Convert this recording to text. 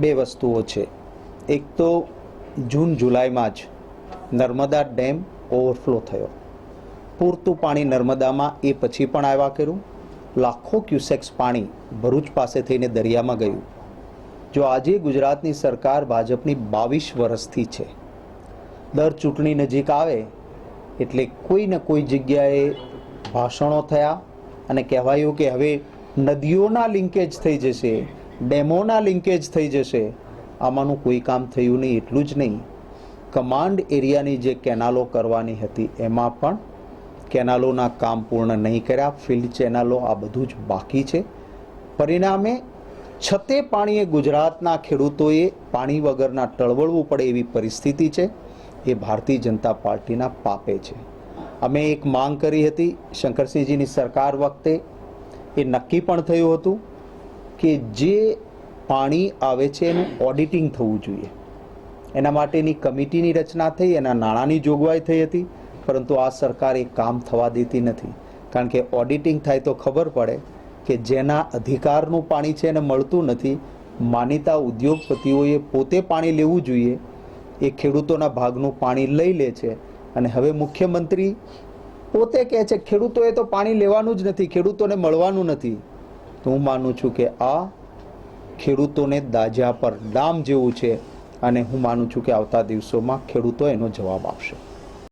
બે વસ્તુઓ છે. એક તો જૂન, જુલાઈમાં જ નર્મદા ડેમ ઓવરફ્લો થયો. પૂરતું પાણી નર્મદામાં એ પછી પણ આવ્યા કર્યું. લાખો ક્યુસેક્સ પાણી ભરૂચ પાસે થઈને દરિયામાં ગયું. જો આજે ગુજરાતની સરકાર ભાજપની બાવીસ વર્ષથી છે. દર ચૂંટણી નજીક આવે એટલે કોઈ ને કોઈ જગ્યાએ ભાષણો થયા અને કહેવાયું કે હવે નદીઓના લિંકેજ થઈ જશે. ડેમોના લિંકેજ થઈ જશે. આમાંનું કોઈ કામ થયું નહીં, એટલું જ નહીં. કમાન્ડ એરિયાની જે કેનાલો કરવાની હતી, એમાં પણ કેનાલોના કામ પૂર્ણ નહીં કર્યા. ફિલ્ડ ચેનલો આ બધું જ બાકી છે. પરિણામે છતે પાણીએ ગુજરાતના ખેડૂતોએ પાણી વગરના ટળવળવું પડે એવી પરિસ્થિતિ છે. એ ભારતીય જનતા પાર્ટીના પાપે છે. અમે એક માંગ કરી હતી, શંકરસિંહજીની સરકાર વખતે. એ નક્કી પણ થયું હતું. કે જે પાણી આવે છે એનું ઓડિટિંગ થવું જોઈએ. એના માટેની કમિટીની રચના થઈ, એના નાણાંની જોગવાઈ થઈ હતી, પરંતુ આ સરકાર એ કામ થવા દેતી નથી. કારણ કે ઓડિટિંગ થાય તો ખબર પડે કે જેના અધિકારનું પાણી છે એને મળતું નથી, માનીતા ઉદ્યોગપતિઓએ પોતે પાણી લેવું જોઈએ, એ ખેડૂતોના ભાગનું પાણી લઈ લે છે અને હવે મુખ્યમંત્રી પોતે કહે છે, ખેડૂતોએ તો પાણી લેવાનું જ નથી, ખેડૂતોને મળવાનું નથી. તો હું માનું છું કે આ ખેડૂતોને દાજા પર ડામ જેવું છે અને હું માનું છું કે આવતા દિવસોમાં ખેડૂતો એનો જવાબ આપશે.